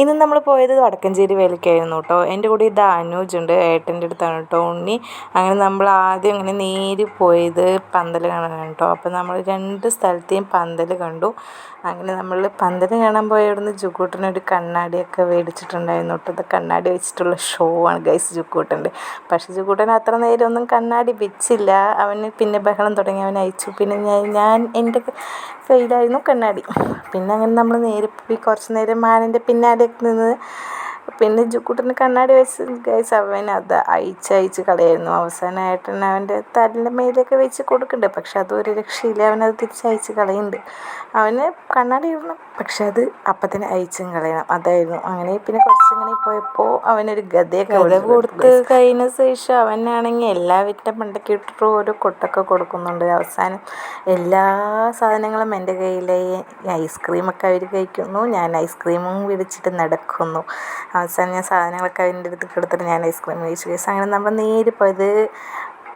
ഇന്ന് നമ്മൾ പോയത് വടക്കഞ്ചേരി വേലയ്ക്കായിരുന്നു കേട്ടോ. എന്റെ കൂടെ ഇത് അനുജുണ്ട് ഏട്ടന്റെ അടുത്താണ് കേട്ടോ ഉണ്ണി. അങ്ങനെ നമ്മൾ ആദ്യം അങ്ങനെ നേരി പോയത് പന്തൽ കാണാനാണ് കേട്ടോ. അപ്പോൾ നമ്മൾ രണ്ട് സ്ഥലത്തെയും പന്തൽ കണ്ടു. അങ്ങനെ നമ്മൾ പന്തൽ കാണാൻ പോയ അവിടുന്ന് ജുക്കൂട്ടനൊരു കണ്ണാടിയൊക്കെ മേടിച്ചിട്ടുണ്ടായിരുന്നു കേട്ടോ. അത് കണ്ണാടി വെച്ചിട്ടുള്ള ഷോ ആണ് ഗൈസ് ജുക്കൂട്ടന്റെ പക്ഷേ ജുക്കൂട്ടൻ അത്ര നേരം ഒന്നും കണ്ണാടി വെച്ചില്ല. അവന് പിന്നെ ബഹളം തുടങ്ങി. അവൻ അയച്ചു. പിന്നെ ഞാൻ ഞാൻ എന്റെ കയ്യിലായിരുന്നു കണ്ണാടി. പിന്നെ അങ്ങനെ നമ്മൾ നേരെ പോയി കുറച്ച് നേരം മാനിന്റെ പിന്നാലെ നിന്ന് പിന്നെ ജുക്കുട്ടന് കണ്ണാടി വെച്ച് ഗൈസ് അവൻ അത് അയച്ച് അയച്ച് കളയായിരുന്നു. അവസാനമായിട്ട് അവന്റെ തലിന്റെ മേലൊക്കെ വെച്ച് കൊടുക്കുന്നുണ്ട് പക്ഷെ അതൊരു രക്ഷയില്ല. അവനത് തിരിച്ചയച്ച് കളയുന്നുണ്ട് അവന് കണ്ണാടി ഇടണം. പക്ഷെ അത് അപ്പം തന്നെ അയച്ചും കളയണം. അതായിരുന്നു. അങ്ങനെ പിന്നെ കുറച്ചിങ്ങനെ പോയപ്പോൾ അവനൊരു ഗതയൊക്കെ ഗത കൊടുത്ത് കഴിഞ്ഞ ശേഷം അവനാണെങ്കിൽ എല്ലാവരുടെ മണ്ടയ്ക്ക് ഇട്ടിട്ട് ഓരോ കൊട്ടൊക്കെ കൊടുക്കുന്നുണ്ട്. അവസാനം എല്ലാ സാധനങ്ങളും എന്റെ കയ്യിലെ. ഐസ്ക്രീമൊക്കെ അവർ കഴിക്കുന്നു. ഞാൻ ഐസ്ക്രീമും പിടിച്ചിട്ട് നടക്കുന്നു. അവസാനം ഞാൻ സാധനങ്ങളൊക്കെ അവന്റെ അടുത്ത് കൊടുത്തിട്ട് ഞാൻ ഐസ്ക്രീം കഴിച്ചു. കഴിച്ചു അങ്ങനെ നമ്മൾ നേരെ പോയത്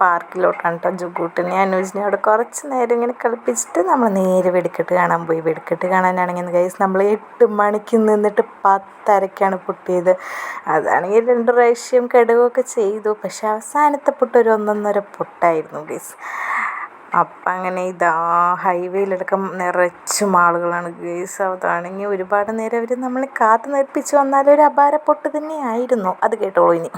പാർക്കിലോട്ടാണ് കേട്ടോ ജുഗൂട്ടിനെ. അനുജിനെ അവിടെ കുറച്ച് നേരം ഇങ്ങനെ കളിപ്പിച്ചിട്ട് നമ്മൾ നേരെ വെടിക്കെട്ട് കാണാൻ പോയി. വെടിക്കെട്ട് കാണാനാണെങ്കിൽ ഗൈസ് നമ്മൾ എട്ട് മണിക്ക് നിന്നിട്ട് പത്തരയ്ക്കാണ് പൊട്ടിയത്. അതാണെങ്കിൽ രണ്ട് പ്രാവശ്യം കെടുകയൊക്കെ ചെയ്തു. പക്ഷെ അവസാനത്തെ പൊട്ട് ഒരു ഒന്നൊന്നര പൊട്ടായിരുന്നു ഗൈസ് അപ്പം അങ്ങനെ ഇതാ ഹൈവേയിലടക്കം നിറച്ചും ആളുകളാണ് ഗേസ് അതാണെങ്കിൽ ഒരുപാട് നേരം അവർ നമ്മളെ കാത്തു നിർപ്പിച്ച് വന്നാൽ ഒരു അപാര പൊട്ട് തന്നെയായിരുന്നു. അത് കേട്ടോളൂ ഇനി.